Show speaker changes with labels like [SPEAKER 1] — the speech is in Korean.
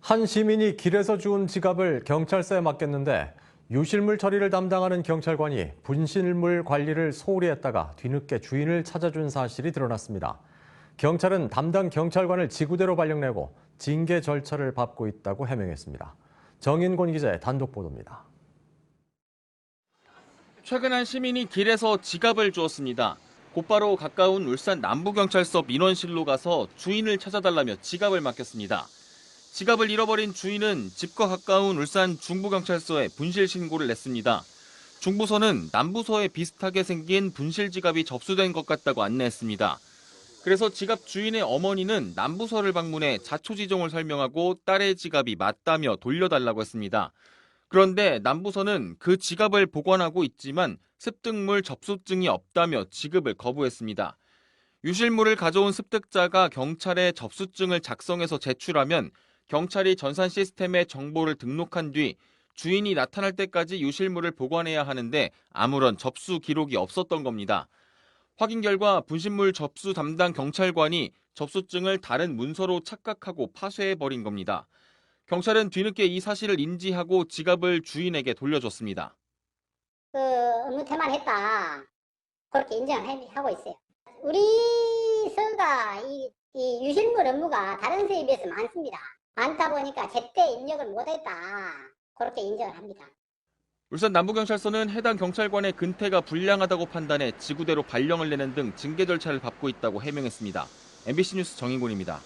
[SPEAKER 1] 한 시민이 길에서 주운 지갑을 경찰서에 맡겼는데 유실물 처리를 담당하는 경찰관이 분실물 관리를 소홀히 했다가 뒤늦게 주인을 찾아준 사실이 드러났습니다. 경찰은 담당 경찰관을 지구대로 발령내고 징계 절차를 밟고 있다고 해명했습니다. 정인곤 기자의 단독 보도입니다.
[SPEAKER 2] 최근 한 시민이 길에서 지갑을 주었습니다. 곧바로 가까운 울산 남부경찰서 민원실로 가서 주인을 찾아달라며 지갑을 맡겼습니다. 지갑을 잃어버린 주인은 집과 가까운 울산 중부경찰서에 분실 신고를 냈습니다. 중부서는 남부서에 비슷하게 생긴 분실 지갑이 접수된 것 같다고 안내했습니다. 그래서 지갑 주인의 어머니는 남부서를 방문해 자초지종을 설명하고 딸의 지갑이 맞다며 돌려달라고 했습니다. 그런데 남부서는 그 지갑을 보관하고 있지만 습득물 접수증이 없다며 지급을 거부했습니다. 유실물을 가져온 습득자가 경찰에 접수증을 작성해서 제출하면 경찰이 전산 시스템에 정보를 등록한 뒤 주인이 나타날 때까지 유실물을 보관해야 하는데 아무런 접수 기록이 없었던 겁니다. 확인 결과 분실물 접수 담당 경찰관이 접수증을 다른 문서로 착각하고 파쇄해버린 겁니다. 경찰은 뒤늦게 이 사실을 인지하고 지갑을 주인에게 돌려줬습니다.
[SPEAKER 3] 그 업무 태만했다 그렇게 인정을 해- 하고 있어요. 우리 서가 이, 이 유실물 업무가 다른 서에 비해서 많습니다. 많다 보니까 제때 입력을 못했다 그렇게 인정을 합니다.
[SPEAKER 2] 울산 남부경찰서는 해당 경찰관의 근태가 불량하다고 판단해 지구대로 발령을 내는 등 징계 절차를 밟고 있다고 해명했습니다. MBC 뉴스 정인곤입니다.